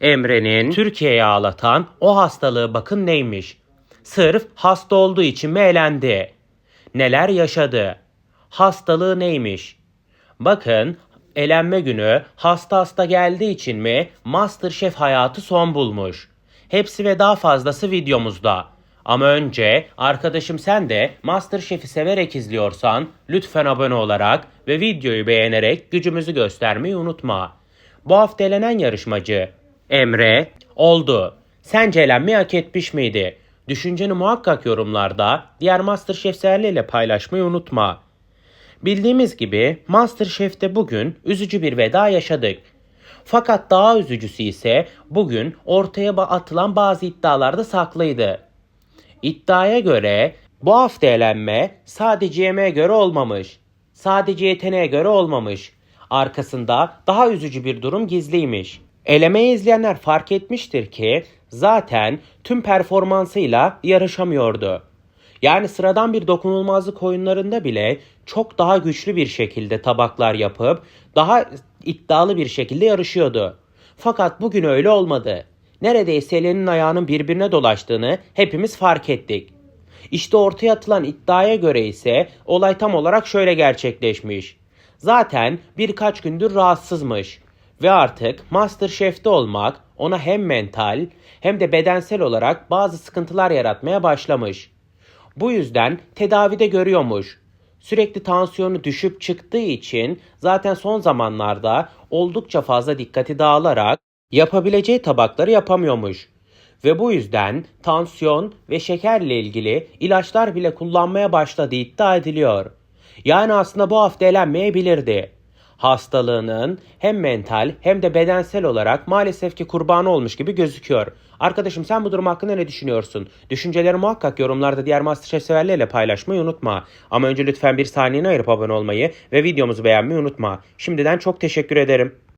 Emre'nin Türkiye'ye ağlatan o hastalığı bakın neymiş. Sırf hasta olduğu için mi elendi? Neler yaşadı? Hastalığı neymiş? Bakın elenme günü hasta hasta geldiği için mi Masterchef hayatı son bulmuş. Hepsi ve daha fazlası videomuzda. Ama önce arkadaşım sen de Masterchef'i severek izliyorsan lütfen abone olarak ve videoyu beğenerek gücümüzü göstermeyi unutma. Bu hafta elenen yarışmacı Emre oldu. Sence elenmeyi hak etmiş miydi? Düşünceni muhakkak yorumlarda diğer Masterchef severleriyle paylaşmayı unutma. Bildiğimiz gibi Masterchef'te bugün üzücü bir veda yaşadık. Fakat daha üzücüsü ise bugün ortaya atılan bazı iddialarda saklıydı. İddiaya göre bu hafta elenme sadece yemeğe göre olmamış. Sadece yeteneğe göre olmamış. Arkasında daha üzücü bir durum gizliymiş. Elemeyi izleyenler fark etmiştir ki zaten tüm performansıyla yarışamıyordu. Yani sıradan bir dokunulmazlık oyunlarında bile çok daha güçlü bir şekilde tabaklar yapıp daha iddialı bir şekilde yarışıyordu. Fakat bugün öyle olmadı. Neredeyse elinin ayağının birbirine dolaştığını hepimiz fark ettik. İşte ortaya atılan iddiaya göre ise olay tam olarak şöyle gerçekleşmiş. Zaten birkaç gündür rahatsızmış ve artık Masterchef'te olmak ona hem mental hem de bedensel olarak bazı sıkıntılar yaratmaya başlamış. Bu yüzden tedavide görüyormuş. Sürekli tansiyonu düşüp çıktığı için zaten son zamanlarda oldukça fazla dikkati dağılarak yapabileceği tabakları yapamıyormuş. Ve bu yüzden tansiyon ve şekerle ilgili ilaçlar bile kullanmaya başladığı iddia ediliyor. Yani aslında bu hafta elenmeyebilirdi. Hastalığının hem mental hem de bedensel olarak maalesef ki kurbanı olmuş gibi gözüküyor. Arkadaşım sen bu durum hakkında ne düşünüyorsun? Düşünceleri muhakkak yorumlarda diğer Masterchef severleriyle paylaşmayı unutma. Ama önce lütfen bir saniyeni ayırıp abone olmayı ve videomuzu beğenmeyi unutma. Şimdiden çok teşekkür ederim.